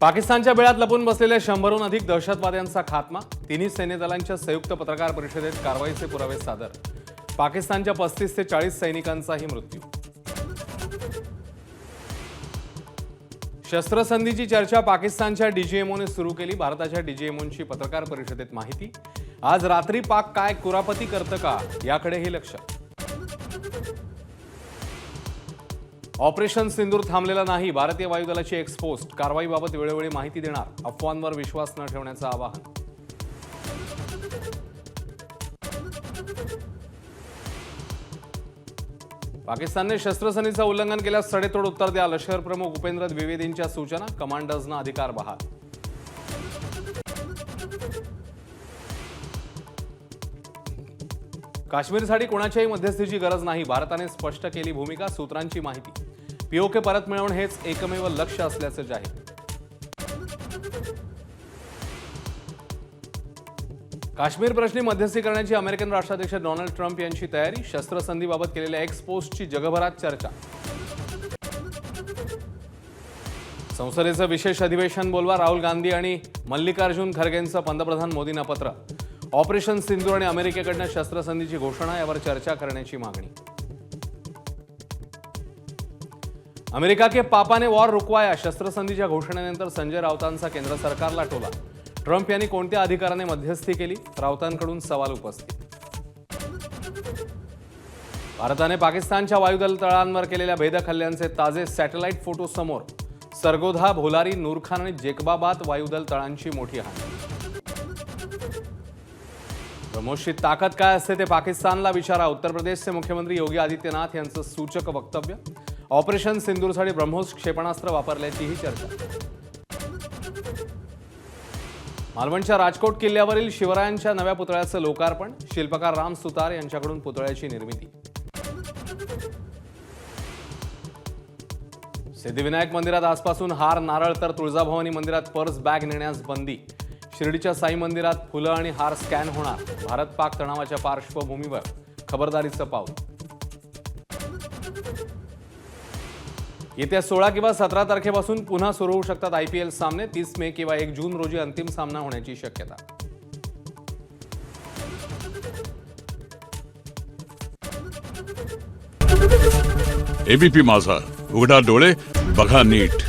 पाकिस्तानच्या बेळात लपून बसलेल्या शंभरहून अधिक दहशतवाद्यांचा खात्मा तिन्ही सैन्यदलांच्या संयुक्त पत्रकार परिषदेत कारवाईचे पुरावे सादर. पाकिस्तानच्या पस्तीस ते चाळीस सैनिकांचाही मृत्यू. शस्त्रसंधीची चर्चा पाकिस्तानच्या डीजीएमओने सुरू केली भारताच्या डीजीएमओंची पत्रकार परिषदेत माहिती. आज रात्री पाक काय कुरापती करतं का याकडेही लक्ष. ऑपरेशन सिंदूर थांबलेला नाही. भारतीय वायुदलाची एक्सपोस्ट कारवाईबाबत वेळोवेळी माहिती देणार. अफवांवर विश्वास न ठेवण्याचं आवाहन. पाकिस्तानने शस्त्रसंधीचं उल्लंघन केल्यास सडेतोड उत्तर द्या लष्कर प्रमुख उपेंद्र द्विवेदींच्या सूचना. कमांडर्सना अधिकार बहाल. काश्मीरसाठी कोणाच्याही मध्यस्थीची गरज नाही. भारताने स्पष्ट केली भूमिका सूत्रांची माहिती. पीओके परत मिळवणं हेच एकमेव लक्ष असल्याचं जाहीर. काश्मीर प्रश्नी मध्यस्थी करण्याची अमेरिकन राष्ट्राध्यक्ष डोनाल्ड ट्रम्प यांची तयारी शस्त्रसंधीबाबत केलेल्या एक्सपोस्टची जगभरात चर्चा. संसदेचं विशेष अधिवेशन बोलवा राहुल गांधी आणि मल्लिकार्जुन खरगेंचं पंतप्रधान मोदींना पत्र. ऑपरेशन सिंधू आणि अमेरिकेकडनं शस्त्रसंधीची घोषणा यावर चर्चा करण्याची मागणी. अमेरिका के पापा ने वॉर रुकवाया शस्त्रसंधीच्या घोषणेनंतर संजय राऊतांचा केंद्र सरकारला टोला. ट्रम्प यांनी कोणत्या अधिकाराने मध्यस्थी केली? राऊतांकडून सवाल उपस्थित. भारताने पाकिस्तानच्या वायुदल तळांवर केलेल्या भेदक हल्ल्यांचे ताजे सॅटेलाईट फोटो समोर. सरगोधा भोलारी नूरखान आणि जेकबाबाद वायुदल तळांची मोठी हानी ब्रह्मोसची ताकद काय असते ते पाकिस्तानला विचारा. उत्तर प्रदेशचे मुख्यमंत्री योगी आदित्यनाथ यांचं सूचक वक्तव्य. ऑपरेशन सिंदूरसाठी ब्रह्मोस क्षेपणास्त्र वापरल्याचीही चर्चा. मालवणच्या राजकोट किल्ल्यावरील शिवरायांच्या नव्या पुतळ्याचं लोकार्पण शिल्पकार राम सुतार यांच्याकडून पुतळ्याची निर्मिती. सिद्धिविनायक मंदिरात आजपासून हार नारळ तर तुळजाभवानी मंदिरात पर्स बॅग नेण्यास बंदी. शिर्डीच्या साई मंदिरात फुलं आणि हार स्कॅन होणार. भारत पाक तणावाच्या पार्श्वभूमीवर खबरदारीचं पाऊल. येत्या सोळा किंवा सतरा तारखेपासून पुन्हा सुरू होऊ शकतात आय पी एल सामने. तीस मे किंवा एक जून रोजी अंतिम सामना होण्याची शक्यता. एबीपी माझा. उघडा डोळे बघा नीट.